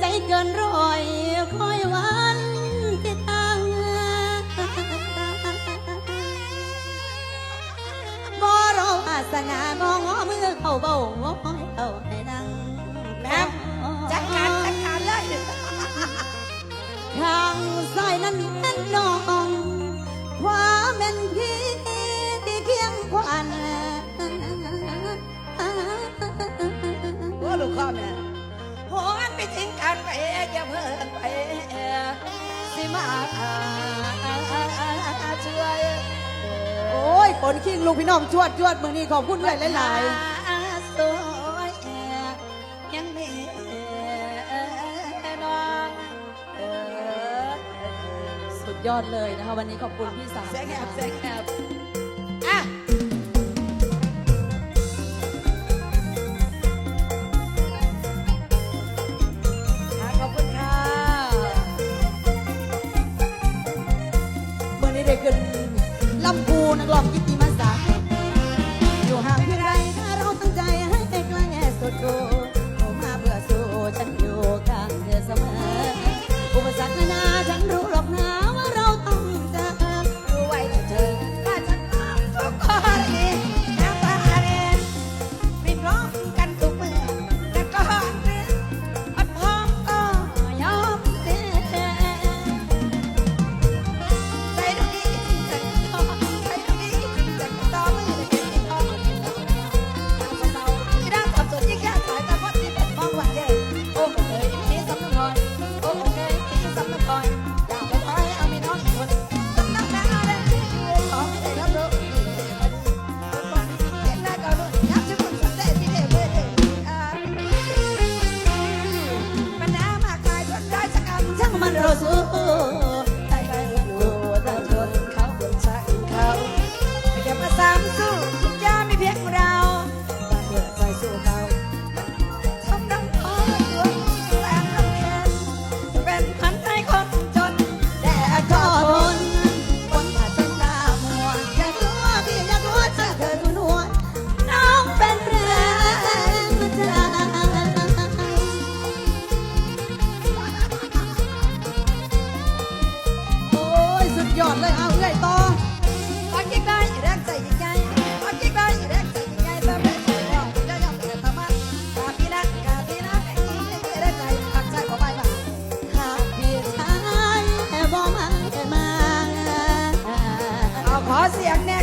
ใจเกินร้อยคอยวันที่ตั้งบ่รอวาสนางองอมือเข้าเบางอยเอาให้ดังแม่จัดการจัดการเลยข้างซ้ายนั้นเป็นน้อ ไปสิมาช่วยโอ้ยคนคิงลูกพี่น้องจวดจวดมือนี้ขอบคุณเลยหลายสวยยังมีน้องเออๆสุดยอดเลยนะคะวันนี้ขอบคุณพี่สาวแสงแอบแสงแอบ ได้ขึ้นลำพูนักลองกิต Manrosu. ยอดเลยเอาเอื้อยต่อตอนกิได้แรงใจยิ่งใหญ่ตอนกิ๊กได้แรงใจยิ่งใหญ่แต่ไม่ใช่ว่าจะยอมแต่ธรรมะกาพี่นะกาพี่นะแม่ยิ่งได้แรงใจปักใจบ่มาหากพี่ชายบ่มาเอาขอเสียงแน่